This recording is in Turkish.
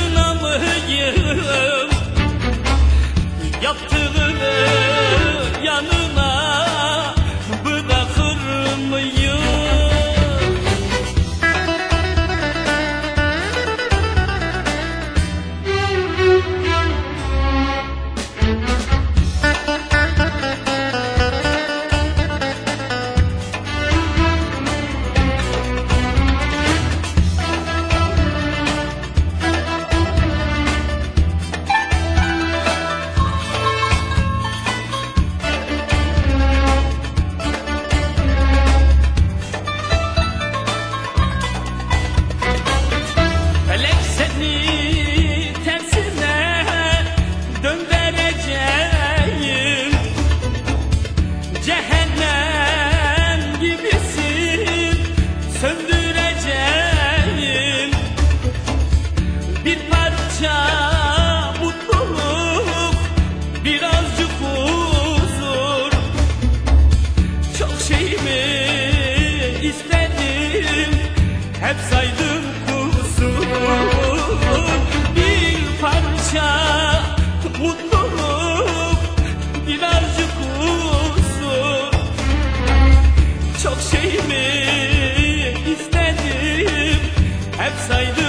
yanına mıyım Yaptığını yanına istedim. Hep saydım kusurum Bir parça mutluluk Birazcık huzur Çok şey mi istedim. Hep saydım